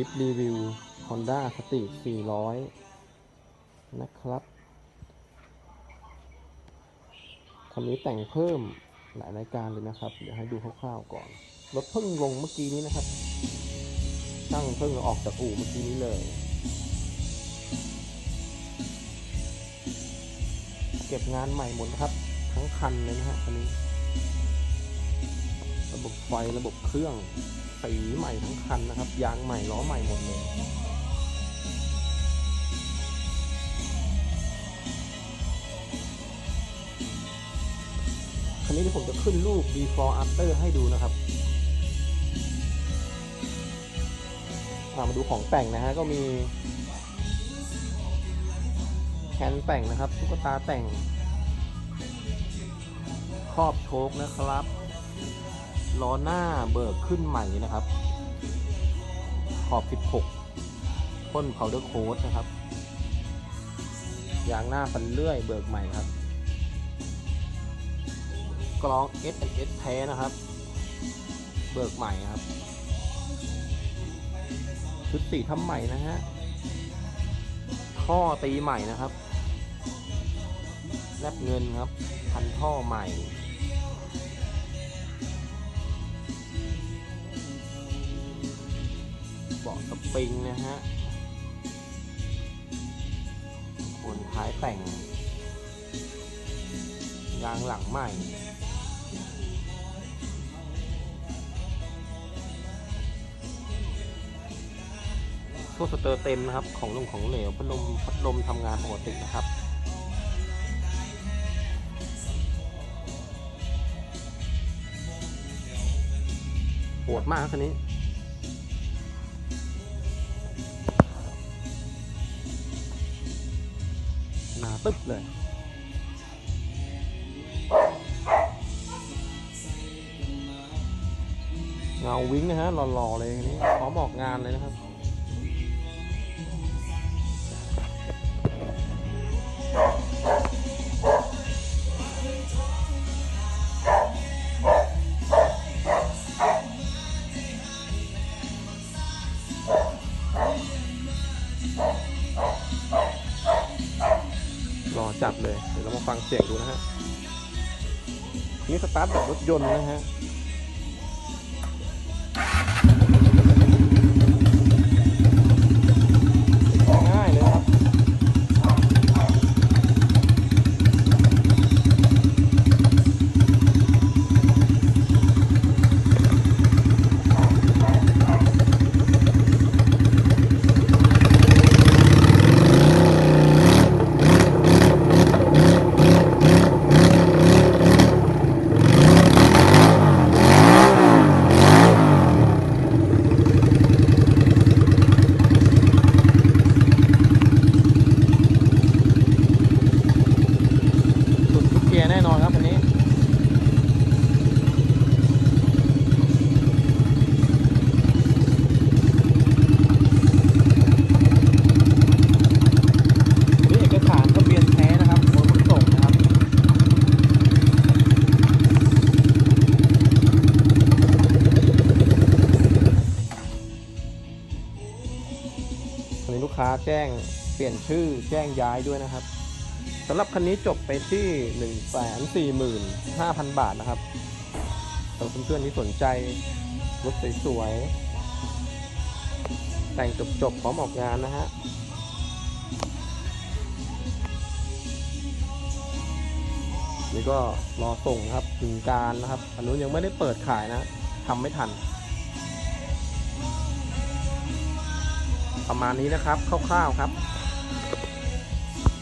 ลิปรีวิว Honda s t r e e 400 นะครับ คันนี้แต่งเพิ่มหลายรายการเลยนะครับ เดี๋ยวให้ดูคร่าวๆก่อน รถเพิ่งลงเมื่อกี้นี้นะครับช่างเพิ่งออกจากอู่เมื่อกี้นี้เลย เก็บงานใหม่หมดครับ ทั้งคันเลยนะฮะคันนี้ ระบบไฟระบบเครื่อง สีใหม่ทั้งคันนะครับ ยางใหม่ล้อใหม่หมดเลยคันนี้เดี๋ยวผมจะขึ้นรูป before after ให้ดูนะครับามาดูของแต่งนะฮะก็มีแคนแต่งนะครับตุ๊กตาแต่งครอบโชคนะครับ ล้อหน้าเบิกขึ้นใหม่นะครับ ขอบ 16พ่น powder coat นะครับ ยางหน้าฟันเลื่อยเบิกใหม่ครับกรอง S S แท้นะครับ เบิกใหม่ครับ ชุดสีทำใหม่นะฮะท่อตีใหม่นะครับแลบเงินครับ พันท่อใหม่ะสปริงนะฮะคนท้ายแต่ง ยางหลังใหม่พวกสเตอร์เต็มนะครับ ของลงของเหลวพัดลมพัดลมทำงานปกตินะครับโหดมากครับคันนี้ ตึ๊บเลยเงาวิ้งนะฮะหล่อๆเลยนนี้พร้อมออกงานเลยนะครับ จัดเลย เดี๋ยวเรามาฟังเสียงดูนะฮะ นี่สตาร์ทแบบรถยนต์นะฮะ ง่ายเลยครับ สุดทุกเกียร์แน่นอนครับคันนี้ นี่เอกสารทะเบียนแท้นะครับโอนขนส่งนะครับ คันนี้ลูกค้าแจ้งเปลี่ยนชื่อแจ้งย้ายด้วยนะครับสำหรับคันนี้จบไปที่ 1 4 5 0 0 0 บาทนะครับสำหรับเพื่อนๆที่สนใจรถสวยๆ แต่งจบๆพร้อมออกงานนะฮะนี่ก็รอส่งครับถึงการนะครับอันนู้นยังไม่ได้เปิดขายนะทำไม่ทัน ประมาณนี้นะครับคร่าวๆครับ